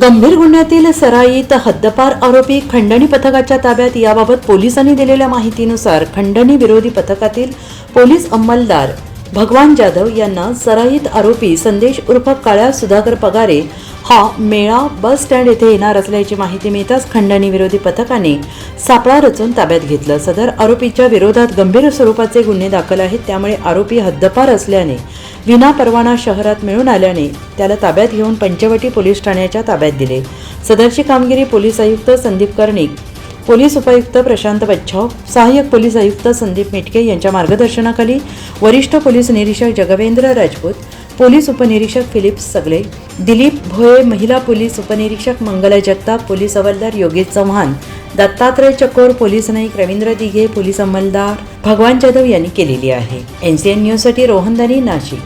गंभीर गुन्ह्यातील सराईत हद्दपार आरोपी खंडणी पथकाच्या ताब्यात याबाबत पोलिसांनी दिलेल्या माहितीनुसार खंडणी विरोधी पथकातील पोलीस अंमलदार भगवान जाधव यांना सराईत आरोपी संदेश उर्फ काळ्या सुधाकर पगारे हा मेळा बस स्टँड येथे येणार असल्याची माहिती मिळताच खंडणी विरोधी पथकाने सापळा रचून ताब्यात घेतलं. सदर आरोपीच्या विरोधात गंभीर स्वरूपाचे गुन्हे दाखल आहेत. त्यामुळे आरोपी हद्दपार असल्याने विनापरवाना शहरात मिळून आल्याने त्याला ताब्यात घेऊन पंचवटी पोलीस ठाण्याच्या ताब्यात दिले. सदरची कामगिरी पोलीस आयुक्त संदीप कर्णिक पोलीस उपायुक्त प्रशांत बच्छाव सहाय्यक पोलीस आयुक्त संदीप मेटके यांच्या मार्गदर्शनाखाली वरिष्ठ पोलीस निरीक्षक जगवेंद्र राजपूत पोलीस उपनिरीक्षक फिलिप सगळे दिलीप भोये महिला पोलीस उपनिरीक्षक मंगला जगताप पोलीस हवालदार योगेश चव्हाण दत्तात्रय चकोर पोलीस नाईक रवींद्र दिघे पोलीस अंमलदार भगवान जाधव यांनी केलेली आहे. एनसीएन न्यूजसाठी रोहनदानी नाशिक.